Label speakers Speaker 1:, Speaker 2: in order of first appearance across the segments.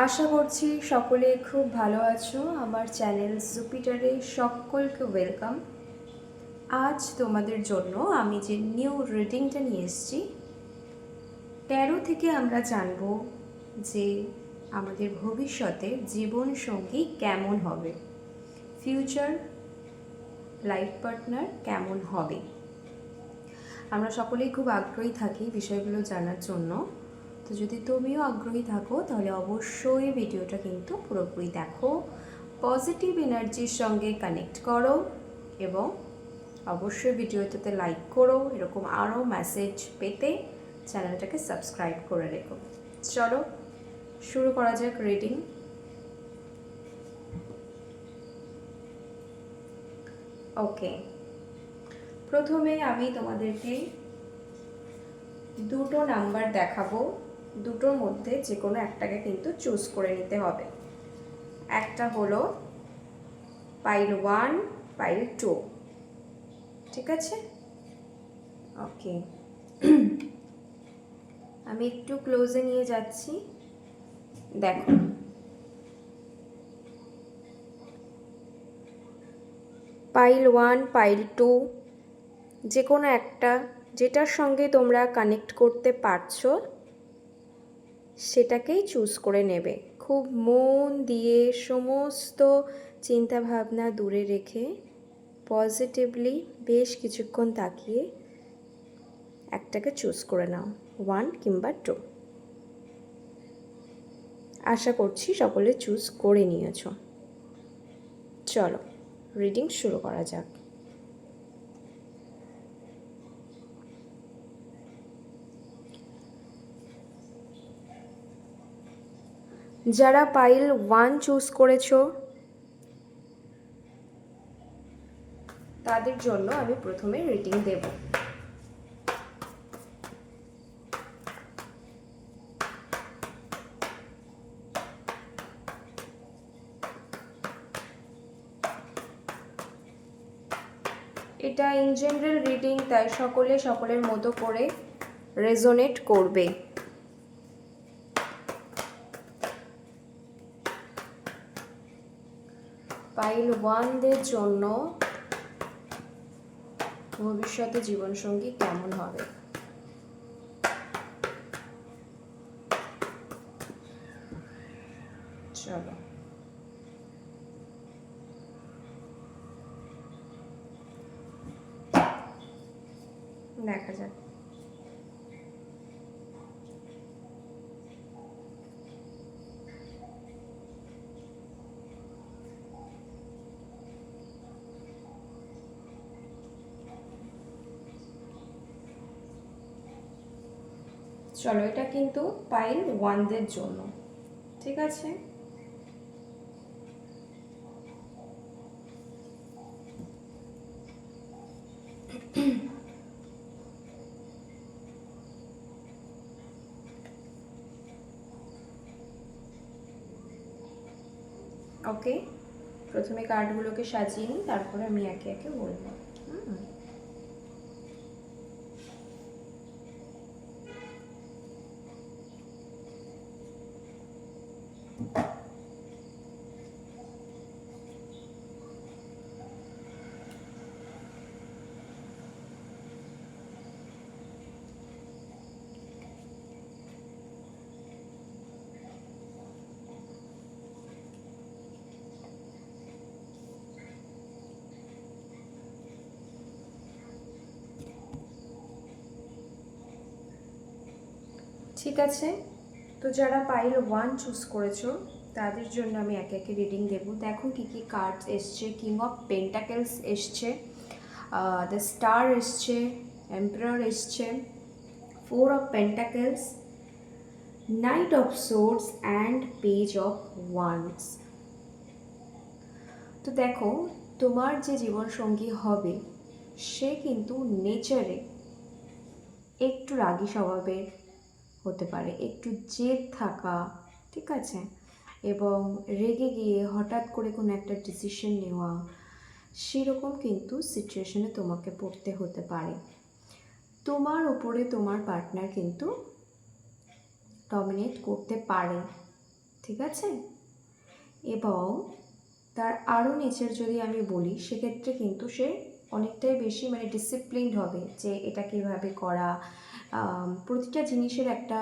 Speaker 1: আশা করছি সকলে খুব ভালো আছো। আমার চ্যানেল জুপিটারে সকলকে ওয়েলকাম। আজ তোমাদের জন্য আমি যে নিউ রিডিংটা নিয়ে এসেছি, তেরো থেকে আমরা জানব যে আমাদের ভবিষ্যতে জীবন সঙ্গী কেমন হবে ফিউচার লাইফ পার্টনার কেমন হবে। আমরা সকলেই খুব আগ্রহী থাকি বিষয়গুলো জানার জন্য। তো যদি তুমিও আগ্রহী থাকো, তাহলে অবশ্যই ভিডিওটা কিন্তু পুরোপুরি দেখো। পজিটিভ এনার্জির সঙ্গে কানেক্ট করো এবং অবশ্যই ভিডিওটাতে লাইক করো। এরকম আরও মেসেজ পেতে চ্যানেলটাকে সাবস্ক্রাইব করে রেখো। চলো, শুরু করা যাক রিডিং। ওকে, প্রথমে আমি তোমাদেরকে দুটো নাম্বার দেখাবো। দুটোর মধ্যে যে কোনো একটাকে কিন্তু চুজ করে নিতে হবে। একটা হলো পাইল ওয়ান পাইল টু ঠিক আছে? ওকে আমি একটু ক্লোজে নিয়ে যাচ্ছি। দেখো। পাইল ওয়ান পাইল টু যে কোনো একটা, যেটার সঙ্গে তোমরা কানেক্ট করতে পারছ সেটাকেই চুজ করে নেবে। খুব মন দিয়ে সমস্ত চিন্তা ভাবনা দূরে রেখে পজিটিভলি বেশ কিছুক্ষণ তাকিয়ে একটাকে চুজ করে নাও ওয়ান কিংবা টু আশা করছি সকলে চুজ করে নিয়েছ। চলো রিডিং শুরু করা যাক। যারা পাইল ওয়ান চুজ করেছ, তাদের জন্য আমি প্রথমে রিডিং দেব। এটা ইন জেনারেল রিডিং তাই সকলে সকলের মতো করে রেজোনেট করবে পাইল ওয়ানদের জন্য ভবিষ্যতে জীবনসঙ্গী কেমন হবে? চলো। দেখা যাক। চলো, এটা কিন্তু পাইল ওয়ানদের জন্য, ঠিক আছে? ওকে প্রথমে কার্ডগুলোকে সাজিয়ে নিই, তারপরে আমি একে একে বলব হুম ঠিক আছে? তো যারা পাইল ওয়ান চুজ করেছ, তাদের জন্য আমি একে একে রিডিং দেব। দেখো কী কী কার্ড এসছে কিং অফ পেন্টাকেলস এসছে দ্য স্টার এসছে এম্পারার এসছে four of pentacles knight of swords and page of wands তো দেখো, তোমার যে জীবনসঙ্গী হবে, সে কিন্তু নেচারে একটু রাগী স্বভাবের। হতে পারে। একটু জেদ থাকা, ঠিক আছে? এবং রেগে গিয়ে হঠাৎ করে কোনো একটা ডিসিশন নেওয়া, সেরকম কিন্তু সিচুয়েশনে তোমাকে পড়তে হতে পারে। তোমার উপরে তোমার পার্টনার কিন্তু ডমিনেট করতে পারে, ঠিক আছে? এবং তার আরও নিচের যদি আমি বলি, সেক্ষেত্রে কিন্তু সে অনেকটাই বেশি মানে ডিসিপ্লিনড হবে যে এটা কীভাবে করা। প্রতিটা জিনিসের একটা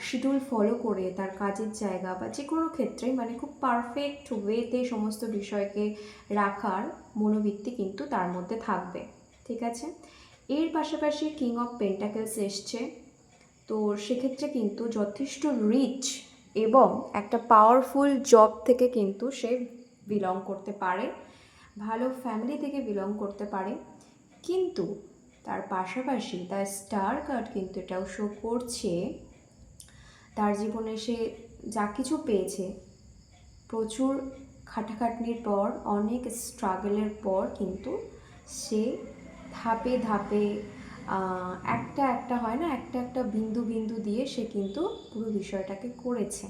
Speaker 1: শিডিউল ফলো করে তার কাজের জায়গা বা যে কোনো ক্ষেত্রে মানে খুব পারফেক্ট ওয়েতে সমস্ত বিষয়কে রাখার মনোবৃত্তি কিন্তু তার মধ্যে থাকবে। ঠিক আছে? এর পাশাপাশি কিং অফ পেন্টাকেলস এসছে। তো সেক্ষেত্রে কিন্তু যথেষ্ট রিচ এবং একটা পাওয়ারফুল জব থেকে কিন্তু সে বিলং করতে পারে। ভালো ফ্যামিলি থেকে বিলং করতে পারে। কিন্তু তার পাশাপাশি তার স্টার কার্ড কিন্তু এটাও শো করছে। তার জীবনে সে যা কিছু পেয়েছে, প্রচুর খাটাখাটনির পর, অনেক স্ট্রাগলের পর কিন্তু সে ধাপে ধাপে একটা একটা হয় না, একটা একটা বিন্দু বিন্দু দিয়ে সে কিন্তু পুরো বিষয়টাকে করেছে।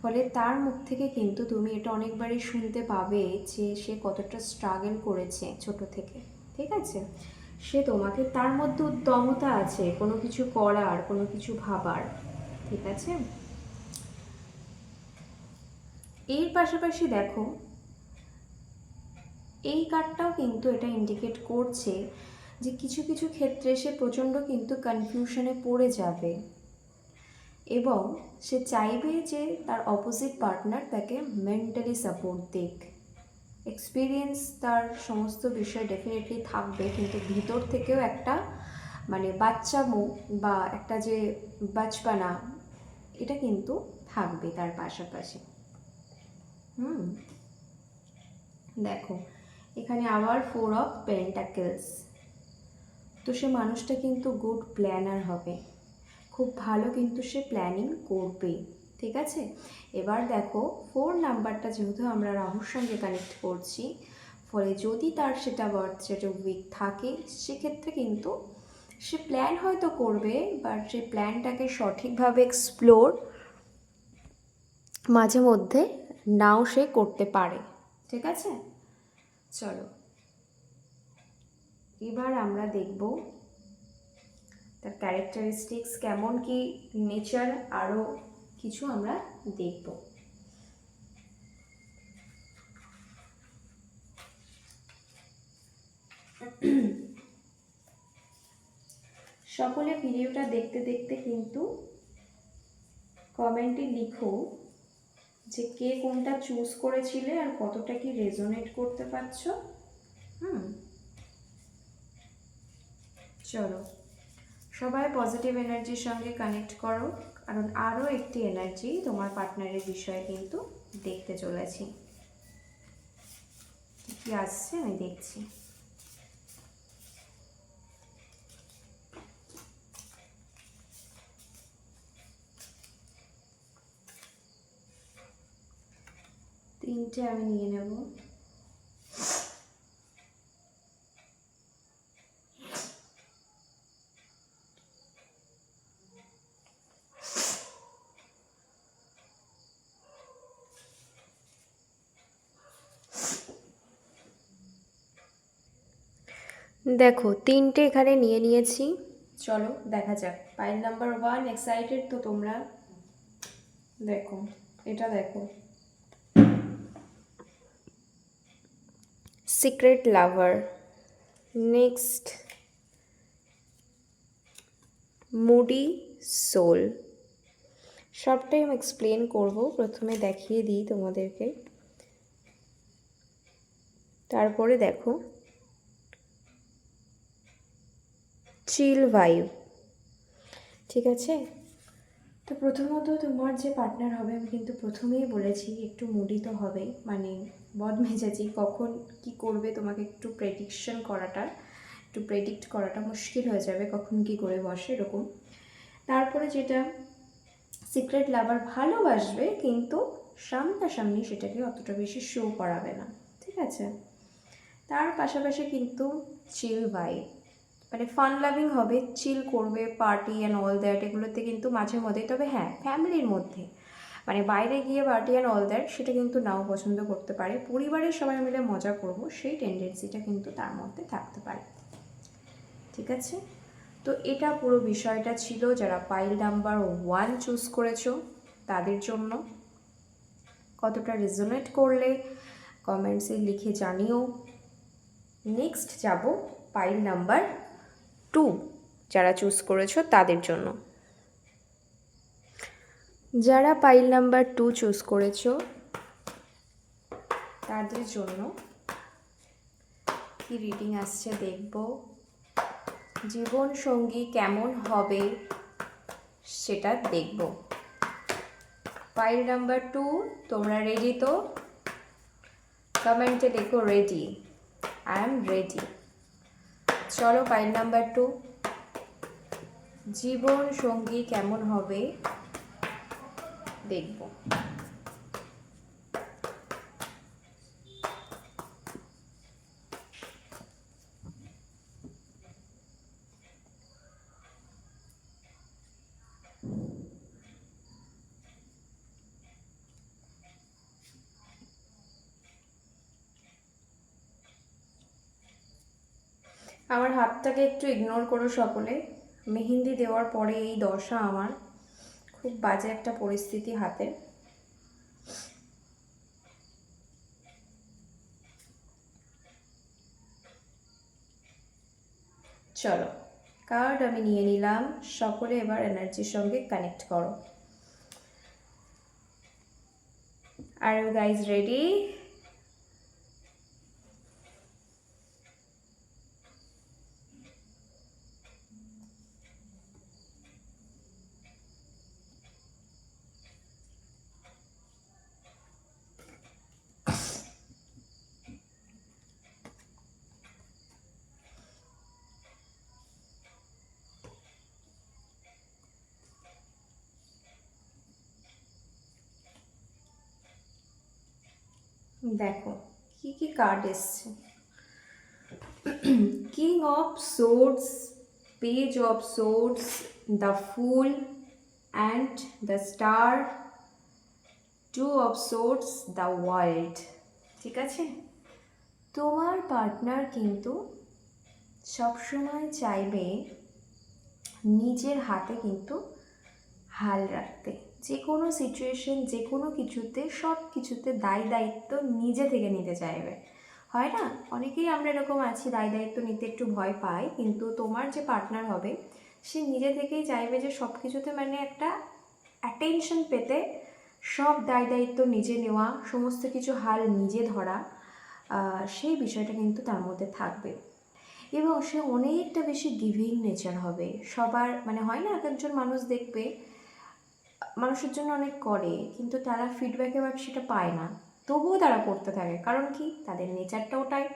Speaker 1: ফলে তার মুখ থেকে কিন্তু তুমি এটা অনেকবারই শুনতে পাবে যে সে কতটা স্ট্রাগল করেছে ছোট থেকে, ঠিক আছে? সে তোমাকে তার মধ্যে উদ্যমতা আছে, কোনো কিছু করার, কোনো কিছু ভাবার, ঠিক আছে? এর পাশাপাশি দেখো, এই কার্ডটাও কিন্তু এটা ইন্ডিকেট করছে যে কিছু কিছু ক্ষেত্রে সে প্রচণ্ড কিন্তু কনফিউশনে পড়ে যাবে। এবং সে চাইবে যে তার অপোজিট পার্টনার তাকে মেন্টালি সাপোর্ট দিক। এক্সপিরিয়েন্স তার সমস্ত বিষয় ডেফিনেটলি থাকবে, কিন্তু ভিতর থেকেও একটা মানে বাচ্চা মুখ বা একটা যে বাচপানা এটা কিন্তু থাকবে তার পাশাপাশি। হুম, দেখো, এখানে আবার ফোর অফ পেন্টাকেলস তো সে মানুষটা কিন্তু গুড প্ল্যানার হবে। খুব ভালো কিন্তু সে প্ল্যানিং করবে, ঠিক আছে? এবার দেখো ফোর নাম্বারটা যেহেতু আমরা রাহুর সঙ্গে কানেক্ট করছি, ফলে যদি তার সেটা বার্থ উইক থাকে, সেক্ষেত্রে কিন্তু সে প্ল্যান হয়তো করবে বাট সেই প্ল্যানটাকে সঠিকভাবে এক্সপ্লোর মাঝে মধ্যে নাও সে করতে পারে, ঠিক আছে? চলো, এবার আমরা দেখব তার ক্যারেক্টারিস্টিক্স কেমন কি নেচার আরও কিছু আমরা দেখব। সকলে ভিডিওটা দেখতে দেখতে কিন্তু কমেন্টে লিখো যে কে কোনটা চুজ করেছিলে আর কতটা কি রেজোনেট করতে পারছ। হুম। চলো। সবাই পজিটিভ এনার্জির সঙ্গে কানেক্ট করো, কারণ আরও একটি এনার্জি তোমার পার্টনারের বিষয়ে কিন্তু দেখতে চলেছি। কি আসছে আমি দেখছি। তিনটে আমি নিয়ে নেব। দেখো তিনটে এখানে নিয়ে নিয়েছি। চলো দেখা যাক। পাইল নাম্বার ওয়ান এক্সাইটেড তো তোমরা? দেখো এটা দেখো। Secret lover next moody soul সবটাই আমি এক্সপ্লেন করব। প্রথমে দেখিয়ে দিই তোমাদেরকে। তারপরে দেখো। Chill vibe. ঠিক আছে? তো প্রথমত তোমার যে পার্টনার হবে, আমি কিন্তু প্রথমেই বলেছি একটু মুডি তো হবে মানে বদমেজাজি, কখন কি করবে তোমাকে একটু প্রেডিকশন করাটা, একটু প্রেডিক্ট করাটা মুশকিল হয়ে যাবে, কখন কি করে বসে, এরকম। তারপরে যেটা সিক্রেট লাভার ভালোবাসবে, কিন্তু সামনাসামনি সেটাকে অতটা বেশি শো করাবে না। ঠিক আছে? তার পাশাপাশি কিন্তু চিল ভাইব মানে ফান লাভিং হবে চিল করবে পার্টি অ্যান্ড অল দ্যাট এগুলোতে কিন্তু মাঝে মধ্যে তবে হ্যাঁ ফ্যামিলির মধ্যে। মানে বাইরে গিয়ে পার্টি অ্যান্ড অল দ্যাট সেটা কিন্তু নাও পছন্দ করতে পারে। পরিবারের সবাই মিলে মজা করব, সেই টেন্ডেন্সিটা কিন্তু তার মধ্যে থাকতে পারে। ঠিক আছে? তো এটা পুরো বিষয়টা ছিল যারা পাইল নাম্বার ওয়ান চুজ করেছ তাদের জন্য। কতটা রেজোনেট করলে কমেন্টসে লিখে জানিও। নেক্সট যাব পাইল নাম্বার টু যারা চুজ করেছ তাদের জন্য। যারা পাইল নাম্বার টু চুজ করেছ তাদের জন্য কি রিডিং আসছে দেখব। জীবন সঙ্গী কেমন হবে সেটা দেখব। পাইল নাম্বার টু তোমরা রেডি তো? কমেন্টে দেখো রেডি আই এম রেডি চলো পয়েন্ট নাম্বার টু। জীবন সঙ্গী কেমন হবে? দেখব। আমার হাতটাকে একটু ইগনোর করো সকলে। মেহেন্দি দেওয়ার পরে এই দশা আমার। খুব বাজে একটা পরিস্থিতি হাতে। চলো কার্ড আমি নিয়ে নিলাম। সকলে এবার এনার্জির সঙ্গে কানেক্ট করো। আর ইউ গাইজ রেডি দেখো, কি কি কার্ড এসছে। King of swords page of swords the fool and the star two of swords the world ঠিক আছে? তোমার পার্টনার কিন্তু সবসময় চাইবে নিজের হাতে কিন্তু হাল রাখতে। যে কোনো সিচুয়েশন যে কোনো কিছুতে সব কিছুতে দায় দায়িত্ব নিজে থেকে নিতে চাইবে। হয় না? অনেকেই আমরা এরকম আছি, দায় দায়িত্ব নিতে একটু ভয় পাই কিন্তু তোমার যে পার্টনার হবে, সে নিজে থেকেই চাইবে যে সব কিছুতে মানে একটা অ্যাটেনশন পেতে, সব দায় দায়িত্ব নিজে নেওয়া, সমস্ত কিছু হাল নিজে ধরা সেই বিষয়টা কিন্তু তার মধ্যে থাকবে। এবং সে অনেকটা বেশি গিভিং নেচার হবে। সবার মানে হয় না, এক একজন মানুষ দেখবে মানুষের জন্য অনেক করে, কিন্তু তারা ফিডব্যাকে বা সেটা পায় না। তবুও তারা করতে থাকে, কারণ কি? তাদের নেচারটা ওটাই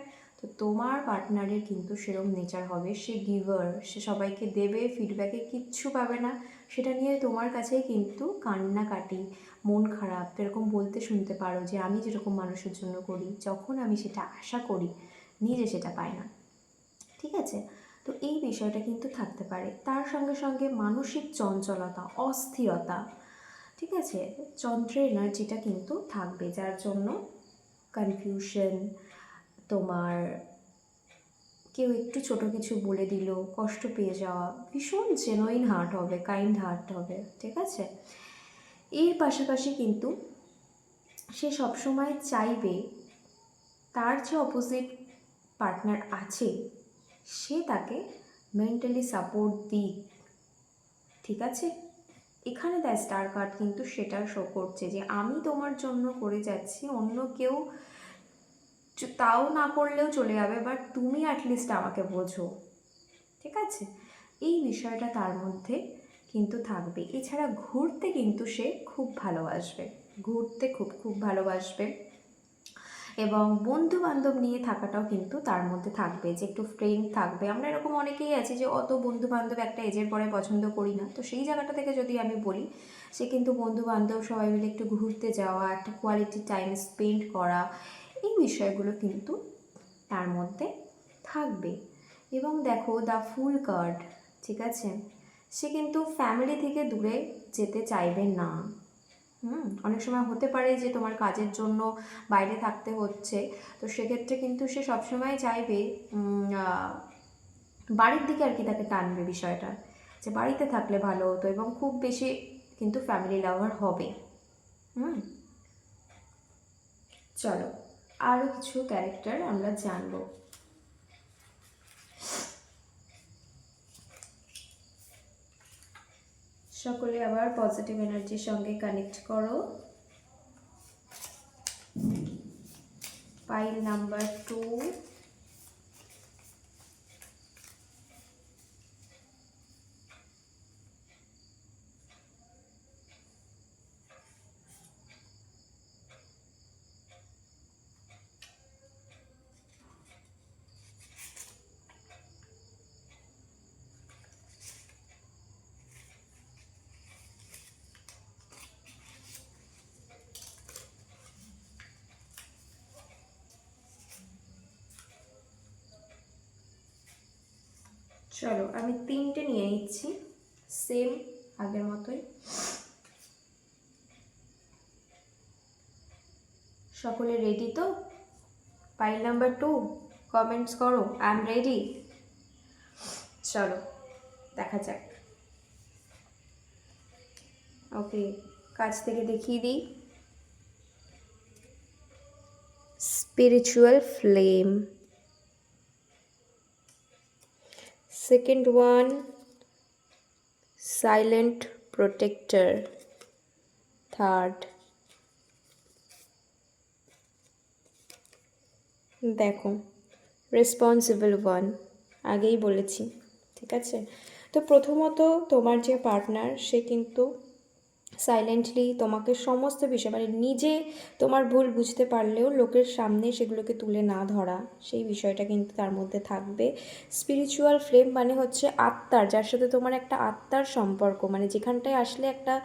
Speaker 1: তো তোমার পার্টনারের কিন্তু সেরকম নেচার হবে, সে গিভার সে সবাইকে দেবে ফিডব্যাকে কিচ্ছু পাবে না। সেটা নিয়ে তোমার কাছেই কিন্তু কান্নাকাটি, মন খারাপ, এরকম বলতে শুনতে পারো যে আমি যেরকম মানুষের জন্য করি, যখন আমি সেটা আশা করি, নিজে সেটা পাই না। ঠিক আছে? তো এই বিষয়টা কিন্তু থাকতে পারে। তার সঙ্গে সঙ্গে মানসিক চঞ্চলতা, অস্থিরতা ঠিক আছে? যন্ত্রের এনার্জিটা কিন্তু থাকবে, যার জন্য কনফিউশন তোমার কেউ একটু ছোট কিছু বলে দিল, কষ্ট পেয়ে যাওয়া, ভীষণ জেনুইন হার্ট হবে কাইন্ড হার্ট হবে, ঠিক আছে? এর পাশাপাশি কিন্তু সে সবসময় চাইবে, তার যে অপোজিট পার্টনার আছে, সে তাকে মেন্টালি সাপোর্ট দিক, ঠিক আছে? এখানে দেয় স্টার কার্ড কিন্তু সেটা শো করছে যে আমি তোমার জন্য করে যাচ্ছি, অন্য কেউ তাও না করলেও চলে যাবে বাট তুমি অ্যাটলিস্ট আমাকে বোঝো। ঠিক আছে? এই বিষয়টা তার মধ্যে কিন্তু থাকবে। এছাড়া ঘুরতে কিন্তু সে খুব ভালোবাসবে। ঘুরতে খুব খুব ভালোবাসবে। এবং বন্ধু বান্ধব নিয়ে থাকাটাও কিন্তু তার মধ্যে থাকবে, যে একটু ফ্রেন্ড থাকবে। আমরা এরকম অনেকেই আছি যে অত বন্ধু বান্ধব একটা এজের পরে পছন্দ করি না। তো সেই জায়গাটা থেকে যদি আমি বলি, সে কিন্তু বন্ধু বান্ধব সবাই মিলে একটু ঘুরতে যাওয়া, একটা কোয়ালিটি টাইম স্পেন্ড করা, এই বিষয়গুলো কিন্তু তার মধ্যে থাকবে। এবং দেখো দ্য ফুল কার্ড ঠিক আছে? সে কিন্তু ফ্যামিলি থেকে দূরে যেতে চাইবে না। হুম, অনেক সময় হতে পারে যে তোমার কাজের জন্য বাইরে থাকতে হচ্ছে। তো সেক্ষেত্রে কিন্তু সে সবসময় চাইবে বাড়ির দিকে আর কি তাকে টানবে বিষয়টা। যে বাড়িতে থাকলে ভালো হতো এবং খুব বেশি কিন্তু ফ্যামিলি লাভার হবে। হুম। চলো আরও কিছু ক্যারেক্টার আমরা জানব। সকলে আবার পজিটিভ এনার্জির সঙ্গে কানেক্ট করো। পাইল নাম্বার টু চলো, আমি তিনটে নিয়ে নিচ্ছি। সেম আগের মতোই। সকলে রেডি তো? পাইল নাম্বার টু কমেন্টস করো আই এম রেডি চলো, দেখা যাক। ওকে কাছ থেকে দেখিয়ে দিই। Spiritual flame second one, silent protector. Third, দেখো রেসপন্সিবল ওয়ান আগেই বলেছি, ঠিক আছে? তো প্রথমত তোমার যে পার্টনার সে কিন্তু সাইলেন্টলি তোমাকে সমস্ত বিষয় মানে নিজে তোমার ভুল বুঝতে পারলেও লোকের সামনে সেগুলোকে তুলে না ধরা, সেই বিষয়টা কিন্তু তার মধ্যে থাকবে। স্পিরিচুয়াল ফ্লেম মানে হচ্ছে আত্মার, যার সাথে তোমার একটা আত্মার সম্পর্ক মানে যেখানটায় আসলে একটা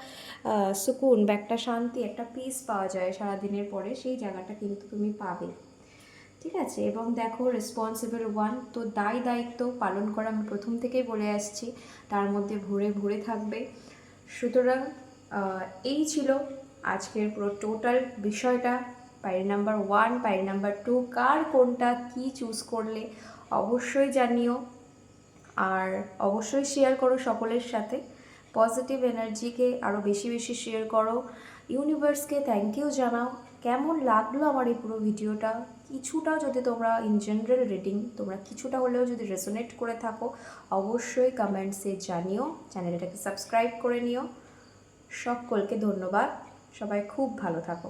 Speaker 1: সুকুন বা একটা শান্তি, একটা পিস পাওয়া যায় সারাদিনের পরে, সেই জায়গাটা কিন্তু তুমি পাবে। ঠিক আছে? এবং দেখো রেসপন্সিবল ওয়ান তো দায় দায়িত্ব পালন করা আমি প্রথম থেকেই বলে আসছি, তার মধ্যে ভরে ভরে থাকবে। সুতরাং এই ছিল আজকের পুরো টোটাল বিষয়টা। পায়ের নাম্বার ওয়ান পায়ের নাম্বার টু কার কোনটা, কি চুজ করলে, অবশ্যই জানিও। আর অবশ্যই শেয়ার করো সকলের সাথে। পজিটিভ এনার্জিকে আরও বেশি বেশি শেয়ার করো। ইউনিভার্সকে থ্যাংক ইউ জানাও। কেমন লাগল আমার এই পুরো ভিডিওটা? কিছুটা যদি তোমরা ইন জেনারেল রিডিং তোমরা কিছুটা হলেও যদি রেসোনেট করে থাকো, অবশ্যই কমেন্টসে জানিও। চ্যানেলটাকে সাবস্ক্রাইব করে নিও। সকলকে ধন্যবাদ। সবাই খুব ভালো থাকো।